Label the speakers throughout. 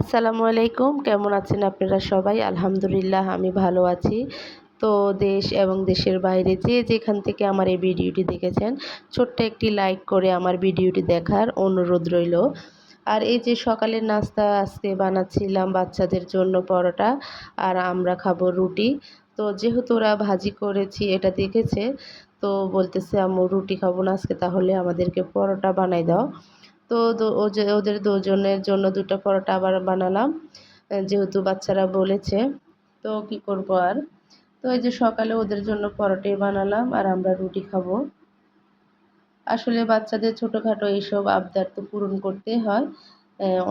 Speaker 1: আসসালামু আলাইকুম। কেমন আছেন আপনারা সবাই? আলহামদুলিল্লাহ, আমি ভালো আছি। তো দেশ এবং দেশের বাইরে যে যেখান থেকে আমার এই ভিডিওটি দেখেছেন, ছোট্ট একটি লাইক করে আমার ভিডিওটি দেখার অনুরোধ রইল। আর এই যে সকালের নাস্তা আজকে বানাচ্ছিলাম বাচ্চাদের জন্য পরোটা, আর আমরা খাব রুটি। তো যেহেতু ওরা ভাজি করেছি, এটা দেখেছে, তো বলতেছে, আম্মু, রুটি খাব না, আজকে তাহলে আমাদেরকে পরোটা বানাই দাও। তো ওদের দুজনের জন্য দুটো পরোটা আবার বানালাম। যেহেতু বাচ্চারা বলেছে, তো কি করব আর? তো এই যে সকালে ওদের জন্য পরোটাই বানালাম আর আমরা রুটি খাব। আসলে বাচ্চাদের ছোটোখাটো এইসব আবদার তো পূরণ করতে হয়।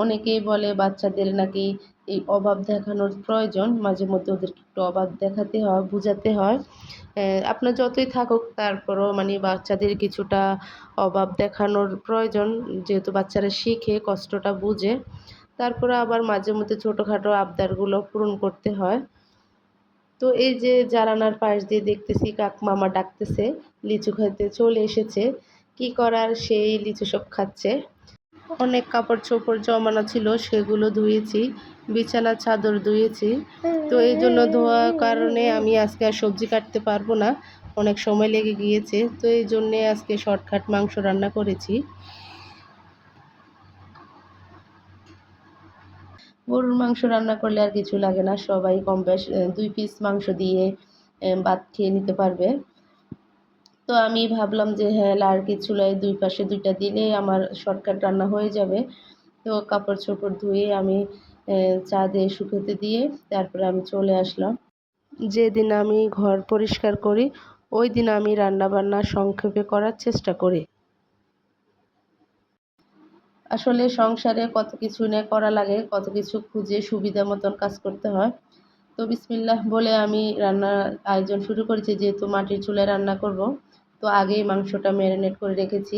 Speaker 1: অনেকেই বলে বাচ্চাদের নাকি এই অভাব দেখানোর প্রয়োজন। মাঝে মধ্যে ওদেরকে একটু অভাব দেখাতে হয়, বোঝাতে হয়। আপনার যতই থাকুক, তারপরও মানে বাচ্চাদের কিছুটা অভাব দেখানোর প্রয়োজন। যেহেতু বাচ্চারা শিখে, কষ্টটা বুঝে। তারপরে আবার মাঝে মধ্যে ছোটোখাটো আবদারগুলো পূরণ করতে হয়। তো এই যে জানালার পাশ দিয়ে দেখতেছি কাক মামা ডাকতেছে, লিচু খাইতে চলে এসেছে। কি করার, সেই লিচু সব খাচ্ছে। অনেক কাপড় চোপড় জমানো ছিল, সেগুলো ধুয়েছি বিছানা চাদর ধুয়েছি। তো এই জন্য ধোয়ার কারণে আমি আজকে আর সবজি কাটতে পারব না, অনেক সময় লেগে গিয়েছে। তো এই জন্যে আজকে শর্টকাট মাংস রান্না করেছি। গরুর মাংস রান্না করলে আর কিছু লাগে না, সবাই কম বেশ দুই পিস মাংস দিয়ে ভাত খেয়ে নিতে পারবে। তো আমি ভাবলাম যে হ্যাঁ লাড়কি চুলায় দুই পাশে দুইটা দিলে আমার শর্টকাট রান্না হয়ে যাবে। তো কাপড় চোপড় ধুয়ে আমি চা দিয়ে শুকোতে দিয়ে তারপরে আমি চলে আসলাম। যেদিন আমি ঘর পরিষ্কার করি, ওই দিন আমি রান্নাবান্না সংক্ষেপে করার চেষ্টা করি। আসলে সংসারে কত কিছু নিয়ে করা লাগে, কত কিছু খুঁজে সুবিধা মতন কাজ করতে হয়। তো বিসমিল্লাহ বলে আমি রান্নার আয়োজন শুরু করেছি, যেহেতু মাটির চুলায় রান্না করব। তো আগেই মাংসটা ম্যারিনেট করে রেখেছি।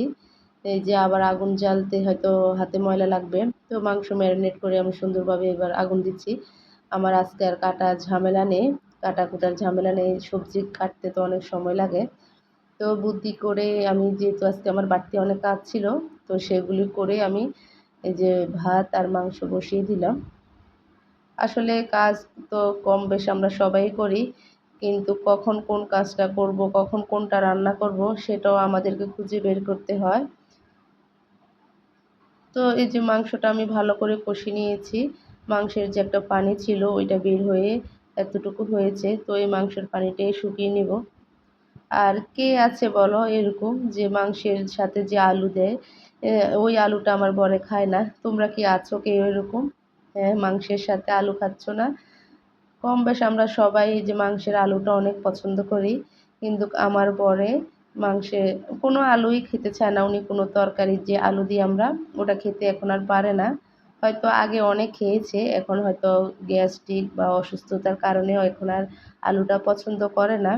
Speaker 1: এই যে আবার আগুন জ্বালতে হয়তো হাতে ময়লা লাগবে। তো মাংস ম্যারিনেট করে আমি সুন্দরভাবে এবার আগুন দিচ্ছি। আমার আজকে আর কাটা ঝামেলা নেই, কাটা কুটার ঝামেলা নেই, সবজি কাটতে তো অনেক সময় লাগে। তো বুদ্ধি করে আমি যেহেতু আজকে আমার বাড়তি অনেক কাজ ছিল, তো সেগুলি করে আমি এই যে ভাত আর মাংস বসিয়ে দিলাম। আসলে কাজ তো কম বেশ আমরা সবাই করি। কিন্তু কখন কোন কাজটা করব, কখন কোনটা রান্না করব, সেটাও আমাদেরকে খুঁজে বের করতে হয়। তো এই যে মাংসটা আমি ভালো করে কষি নিয়েছি। মাংসের যে একটা পানি ছিল, ওইটা বের হয়ে এতটুকু হয়েছে। তো এই মাংসের পানিটাই শুকিয়ে নিব। আর কে আছে বলো এরকম যে মাংসের সাথে যে আলু দেয়? ওই আলুটা আমার বরে খায় না। তোমরা কি আছো কেউ এরকম? হ্যাঁ মাংসের সাথে আলু খাচ্ছ না? কম বেশ আমরা সবাই যে মাংসের আলুটা অনেক পছন্দ করি। কিন্তু আমার বরে মাংসে কোনো আলুই খেতে চায় না। উনি কোনো তরকারির যে আলু দিয়ে আমরা ওটা খেতে এখন আর পারে না। হয়তো আগে অনেক খেয়েছে, এখন হয়তো গ্যাস্ট্রিক বা অসুস্থতার কারণে এখন আর আলুটা পছন্দ করে না।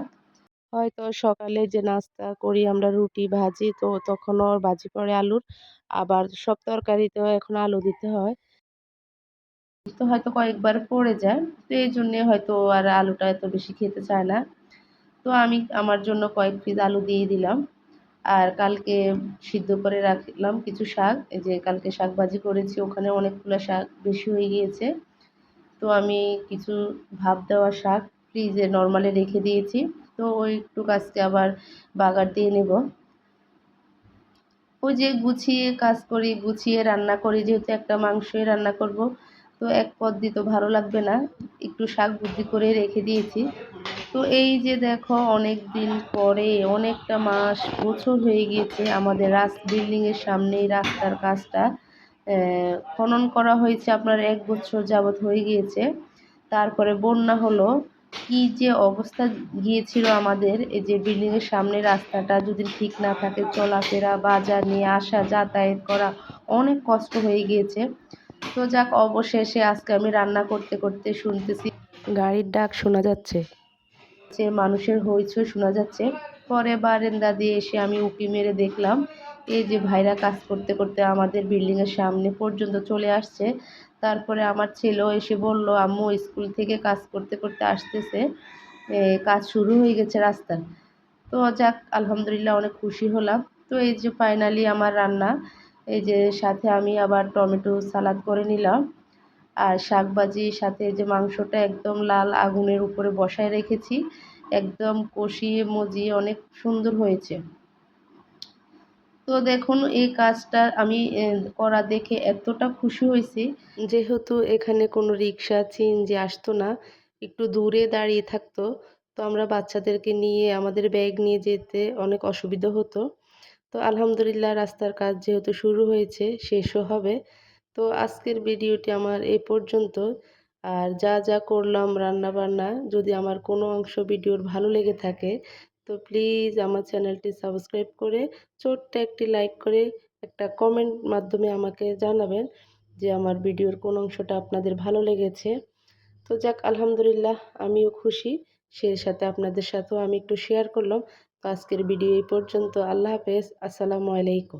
Speaker 1: হয়তো সকালে যে নাস্তা করি আমরা রুটি, ভাজি, তো তখনও ভাজি পড়ে আলুর। আবার সব তরকারিতেও এখন আলু দিতে হয়। তো হয়তো কয়েকবার পড়ে যায়, তো এই জন্যে হয়তো আর আলুটা এত বেশি খেতে চায় না। তো আমি আমার জন্য কয়েক পিস আলু দিয়ে দিলাম। আর কালকে সিদ্ধ করে রাখলাম কিছু শাক, এই যে কালকে শাক ভাজি করেছি, ওখানে অনেকগুলো শাক বেশি হয়ে গিয়েছে। তো আমি কিছু ভাপ দেওয়া শাক ফ্রিজে নর্মালে রেখে দিয়েছি। তো ওই একটু কাজকে আবার বাগার দিয়ে নেব। ওই যে গুছিয়ে কাজ করি, গুছিয়ে রান্না করি, যেহেতু একটা মাংসই রান্না করব তো এক পদ তো ভালো লাগবে না। একটু শাক বুদ্ধি করে রেখে দিয়েছি। তো এই যে দেখো, অনেক দিন পরে, অনেকটা মাস, বছর হয়ে গিয়েছে আমাদের রাস বিল্ডিংয়ের সামনেই রাস্তার কাজটা। খনন করা হয়েছে আপনার এক বছর যাবৎ হয়ে গিয়েছে। তারপরে বন্যা হলো। কি যে অবস্থা গিয়েছিল আমাদের, এই যে বিল্ডিংয়ের সামনে রাস্তাটা যদি ঠিক না থাকে, চলাফেরা, বাজার নিয়ে আসা, যাতায়াত করা অনেক কষ্ট হয়ে গিয়েছে। তো যাক অবশেষে আজকে আমি রান্না করতে করতে শুনতেছি। গাড়ির ডাক শোনা যাচ্ছে। যে মানুষের হইচই শোনা যাচ্ছে। পরে বারেন্দা দিয়ে এসে আমি উঁকি মেরে দেখলাম এই যে ভাইরা কাজ করতে করতে আমাদের বিল্ডিংয়ের সামনে পর্যন্ত চলে আসছে। তারপরে আমার ছেলেও এসে বলল আম্মু স্কুল থেকে কাজ করতে করতে আসতেছে। কাজ শুরু হয়ে গেছে রাস্তার। তো যাক আলহামদুলিল্লাহ অনেক খুশি হলাম। তো এই যে ফাইনালি আমার রান্না এই যে সাথে আমি আবার টমেটো সালাদ করে নিলাম। আর শাকভাজি সাথে যে মাংসটা একদম লাল আগুনের উপরে বসায় রেখেছি। একদম কষিয়ে মজিয়ে অনেক সুন্দর হয়েছে। তো দেখুন, এই কাজটা আমি করা দেখে এতটা খুশি হয়েছি। যেহেতু এখানে কোনো রিক্সা, চিনজি আসতো না, একটু দূরে দাঁড়িয়ে থাকতো, তো আমরা বাচ্চাদেরকে নিয়ে আমাদের ব্যাগ নিয়ে যেতে অনেক অসুবিধা হতো। তো আলহামদুলিল্লাহ রাস্তার কাজ যেহেতু শুরু হয়েছে, শেষও হবে। তো আজকের ভিডিওটি আমার এ পর্যন্ত। আর যা যা করলাম রান্না বান্না যদি আমার কোনো অংশ ভিডিওর ভালো লেগে থাকে, তো প্লিজ আমার চ্যানেলটি সাবস্ক্রাইব করে ছোট্ট একটি লাইক করে একটা কমেন্ট মাধ্যমে আমাকে জানাবেন যে আমার ভিডিওর কোন অংশটা আপনাদের ভালো লেগেছে। তো যাক, আলহামদুলিল্লাহ আমিও খুশি। সেই সাথে আপনাদের সাথেও আমি একটু শেয়ার করলাম। তো আজকের ভিডিও এই পর্যন্ত। আল্লাহ হাফেজ। আসসালামু আলাইকুম।